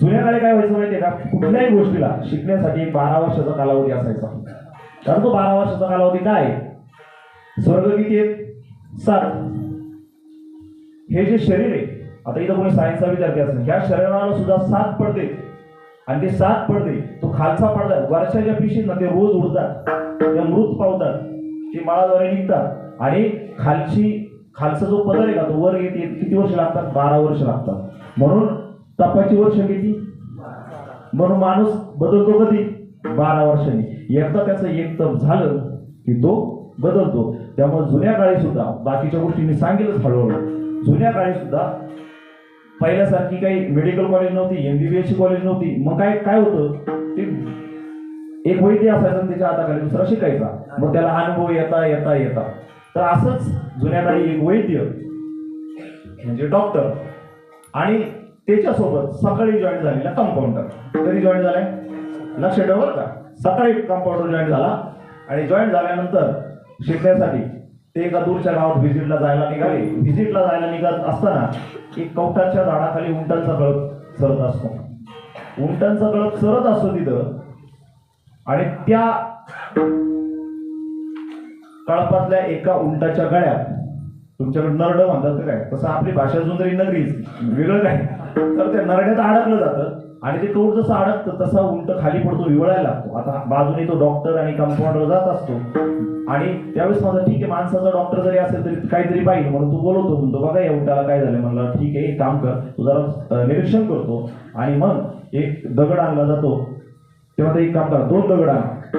जुन्या काळी काय व्हायचं माहितीये का? कुठल्याही गोष्टीला शिकण्यासाठी बारा वर्षाचा कालावधी असायचा. कारण तो बारा वर्षाचा कालावधी काय? आहे? स्वर्ग किती आहेत सात. हे जे शरीर आहे आता इथं कोणी सायन्सचा विद्यार्थी असेल ह्या शरीराला सुद्धा सात पडते. आणि ते सात पडते तो खालचा पडदा वर्षाच्या पिशींना ते रोज उडतात. ते मृत पावतात ते माळाद्वारे निघतात. आणि खालची खालचा जो पदर आहे का तो वर येते किती वर्ष लागतात? बारा वर्ष लागतात. म्हणून तपाची वर्ष किती म्हणून माणूस बदलतो कधी? बारा वर्षांनी एकदा त्याचं एक तप झालं की तो बदलतो. त्यामुळे जुन्या काळी सुद्धा बाकीच्या गोष्टींनी सांगितलंच सांगेलच हळूहळू. जुन्या काळी सुद्धा पहिल्यासारखी काही मेडिकल कॉलेज नव्हती एमबीबीएस ची कॉलेज नव्हती. मग काय काय होतं? ते एक वैद्य असायचा आणि त्याच्या हाताखाली दुसरा शिकायचा. मग त्याला अनुभव येता येता येता. तर असंच जुन्या काळी एक वैद्य म्हणजे डॉक्टर आणि त्याच्यासोबत सकाळी जॉईन झालेला कंपाऊंडर कधी जॉईन झालाय? लक्ष ठेवा बरं का. सकाळी कंपाऊंडर जॉईन झाला आणि जॉईन झाल्यानंतर शिकण्यासाठी ते एका दूरच्या गावात व्हिजिटला जायला निघाले. व्हिजिटला जायला निघत असताना एक कवटाच्या झाडाखाली उंटांचा कळप सरत असतो. उंटांचा गळत सरत असतो तिथं आणि त्या कळपातल्या एका उंटाच्या गळ्यात तुमच्याकडे नरड म्हणतात काय? तसं आपली भाषा अजून तरी नगरीच. वेगळं काय? तर ते नरड्यात अडकलं जातं. आणि ते टोर जसं अडकतं तसा उलट खाली पडतो विवळायला लागतो. आता बाजूने तो डॉक्टर आणि कंपाऊंडर जात असतो. आणि त्यावेळेस माझा ठीक आहे माणसाचा डॉक्टर जरी असेल तरी काहीतरी पाहिजे म्हणून तू बोलवतो म्हणतो बघा या उलटाला काय झालं? म्हणलं ठीक आहे एक काम कर तू जरा निरीक्षण करतो. आणि मग एक दगड आणला जातो. तेव्हा ते एक काम करा दोन दगड आणा.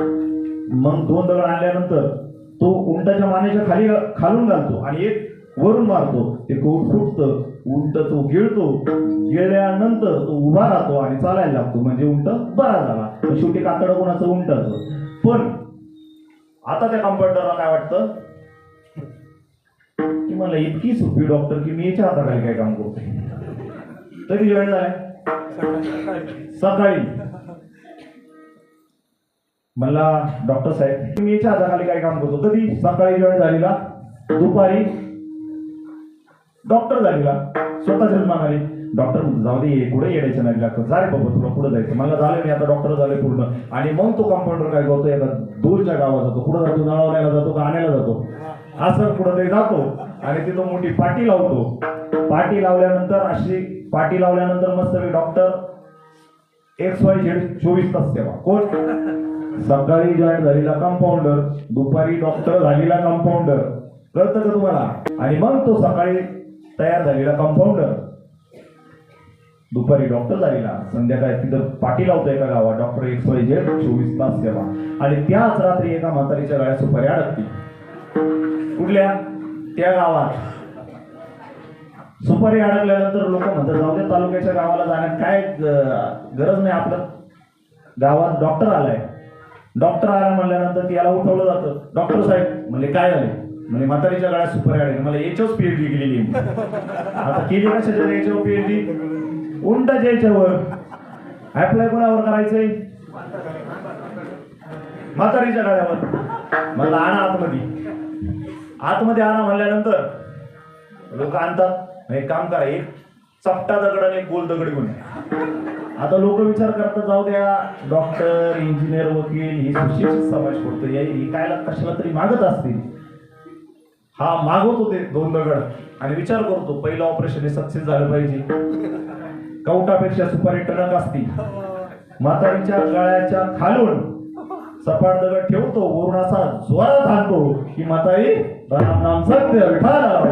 मग दोन दगड आणल्यानंतर तो उंटाच्या मानेच्या खाली खालून घालतो. आणि एक वरून मारतो. ते कोट फुटतं उंट तो गिळतो गिळल्यानंतर तो उभा राहतो आणि चालायला लागतो. म्हणजे उंट बरा झाला. शेवटी कातड कोणाचं? उंटाचं. पण आता त्या कंपाऊंडरला काय वाटतं? की मला इतकी सोपी डॉक्टर की मी याच्या हाताखाली काय काम करतो तरी वेळ झालाय. सकाळी. मला डॉक्टर साहेब मी याच्या हाताखाली काय काम करतो? कधी? सकाळी वेळ झालेला. दुपारी. डॉक्टर झालेला. स्वतःच्याच मानाने डॉक्टर जाऊ दे पुढे येण्याच्या नाही लागतं जा रे बाबा तुला पुढे जायचं. मला झालं मी आता डॉक्टर झाले पूर्ण. आणि मग तो कंपाऊंडर काय करतो एका दूरच्या गावात जातो. कुठं जातो? जळवण्याला जातो का आणायला जातो? असं कुठं तरी जातो. आणि तिथं मोठी पाटी लावतो. पाटी लावल्यानंतर अशी पाटी लावल्यानंतर मस्त डॉक्टर एक्स वाय झेड चोवीस तास सेवा. कोण? सकाळी जॉईन झालेला कंपाऊंडर दुपारी डॉक्टर झालेला कंपाऊंडर कळतं का तुम्हाला? आणि मग तो सकाळी तयार झालेला कंपाऊंडर दुपारी डॉक्टर झालेला संध्याकाळी तिथं पाठी लावतो एका गावात डॉक्टर एक्स वाय झेड चोवीस तास सेवा. आणि त्याच रात्री एका म्हातारीच्या गाड्या सुपारी अडकती कुठल्या? त्या गावात. सुपारी अडकल्यानंतर लोक म्हणतात जाऊ दे तालुक्याच्या गावाला जाण्यात काय गरज नाही आपलं. गावात डॉक्टर आलाय. डॉक्टर आला म्हणल्यानंतर त्याला उठवलं जातं. डॉक्टर साहेब म्हणजे काय झाले? म्हणजे म्हातारीच्या गाड्या सुपर अडकली मला याच्यावर पीएचडी केलेली. आता केली कशाच्या याच्यावर पीएचडी उंटाच्या याच्यावर अप्लाय कोणावर करायचंय? म्हातारीच्या गाड्यावर. मला आणा आतमध्ये. आतमध्ये आणा म्हणल्यानंतर लोक आणतात. एक काम करा एक चपटा दगड आणि एक गोल दगड घेऊन आता लोक विचार करतात जाऊ द्या डॉक्टर इंजिनियर वकील ही सुशिक्षित समाज पडतो या ही कशाला तरी मागत असतील. हा मागवतो ते दोन दगड. आणि विचार करतो पहिलं ऑपरेशन हे सक्सेस झालं पाहिजे. कवटापेक्षा सुपारी टणक असती. म्हातारीच्या गळ्याच्या खालून सपाट दगड ठेवतो वरून असा जोरात आणतो की म्हातारी राम नाम सत्य विठाला